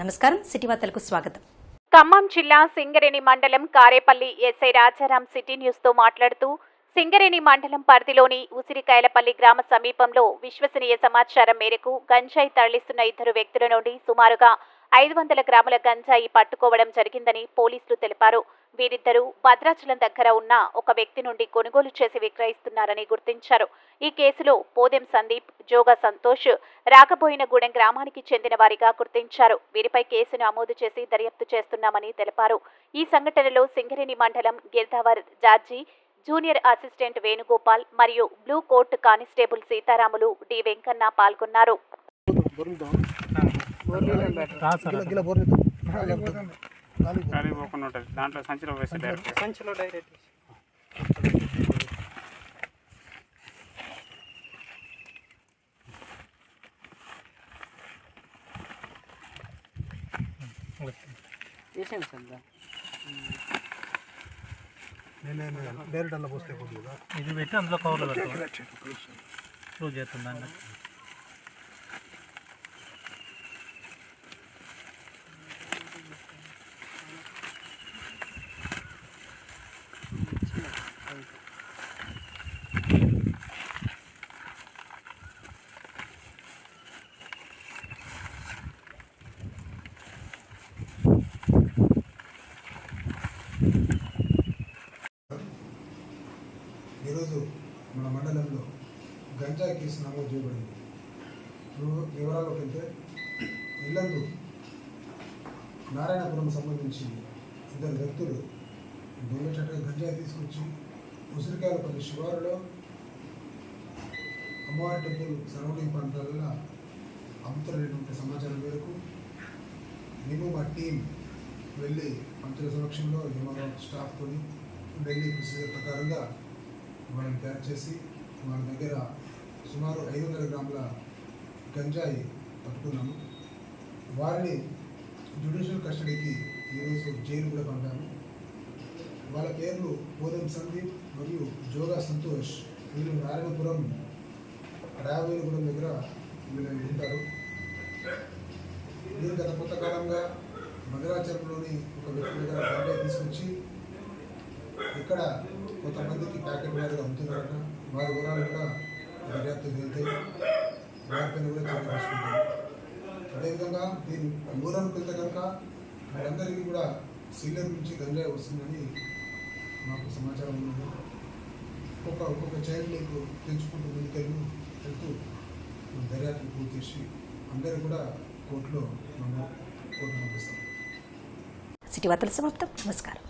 నమస్కారం. సిటీ వార్తలకు స్వాగతం. ఖమ్మం జిల్లా సింగరేణి మండలం కారేపల్లి ఎస్ఐ రాజారాం సిటీ న్యూస్తో మాట్లాడుతూ సింగరేణి మండలం పరిధిలోని ఉసిరికాయలపల్లి గ్రామ సమీపంలో విశ్వసనీయ సమాచారం మేరకు గంజాయి తరలిస్తున్న ఇద్దరు వ్యక్తుల నుండి సుమారుగా ఐదు వందల గ్రాముల గంజాయి పట్టుకోవడం జరిగిందని పోలీసులు తెలిపారు. వీరిద్దరూ భద్రాచలం దగ్గర ఉన్న ఒక వ్యక్తి నుండి కొనుగోలు చేసి విక్రయిస్తున్నారని గుర్తించారు. ఈ కేసులో పోదెం సందీప్ జోగా సంతోష్ రాకబోయినగూడెం గ్రామానికి చెందిన వారిగా గుర్తించారు. వీరిపై కేసు నమోదు చేసి దర్యాప్తు చేస్తున్నామని తెలిపారు. ఈ సంఘటనలో సింగరేణి మండలం గిర్ధావర్ జార్జి జూనియర్ అసిస్టెంట్ వేణుగోపాల్ మరియు blue colts constable Sitaramulu D Venkanna పాల్గొన్నారు. ఖాళీ పోకుండా ఉంటుంది దాంట్లో సంచిలో వేస్తే డైరెక్ట్ సంచిలో డైరెక్ట్ వేసాను సార్ దా. డైరెక్ట్ అలా పోస్తే కొద్దిగా ఇది పెట్టి అందులో కవర్లో పెట్టాలి క్లోజ్ చేస్తుందండి ఈరోజు మన మండలంలో గంజాయి కేసు నమోదు చేయబడింది. వివ- వివరాల్లోకి వెళ్తే ఇల్లందు నారాయణపురం సంబంధించి ఇద్దరు వ్యక్తులు దొంగచట్టగా గంజాయి తీసుకొచ్చి ఉసిరికాయలపల్లి శివారులో అమ్మవారి టెంపుల్ సరౌండింగ్ ప్రాంతాలలో అమ్ముతున్నటువంటి సమాచారం మేరకు మేము మా టీం వెళ్ళి మంత్రుల సమక్షంలో ఎంఆర్ఓ స్టాఫ్తో వెళ్ళి ప్రొసీజర్ ప్రకారంగా వాళ్ళని తయారు చేసి వాళ్ళ దగ్గర సుమారు ఐదు వందల గ్రాముల గంజాయి పట్టుకున్నాము. వారిని జ్యుడిషియల్ కస్టడీకి ఈరోజు జైలు కూడా పంపాము. వాళ్ళ పేర్లు పోదం సందీప్ మరియు జోగా సంతోష్. వీళ్ళు నారాయణపురం రాయవేలుగూడెం దగ్గర వీళ్ళు ఉంటారు. వీరు గత కొంతకాలంగా భద్రాచలంలోని ఒక వ్యక్తి దగ్గర గంజాయి తీసుకొచ్చి ఇక్కడ కొంతమందికి ప్యాకెట్ బ్యాగులు అమ్ముతున్నారట. వారి వివరాలు కూడా దర్యాప్తు వెళ్తే వారిపైన కూడా చర్య తీసుకుంటారు అదేవిధంగా దీని దూరంకి వెళ్తే కనుక వారందరికీ కూడా సీనియర్ నుంచి గంజాయి వస్తుందని మాకు సమాచారం ఉన్నది. ఒక్కొక్క ఒక్కొక్క చైల్డ్ లింక్ తెంచుకుంటూ ముందుకెళ్ళి వెళ్తూ దర్యాప్తు పూర్తి చేసి అందరూ కూడా కోర్టులో మనం కోర్టు పంపిస్తాం సిటీ వార్తల సమాప్తం. నమస్కారం.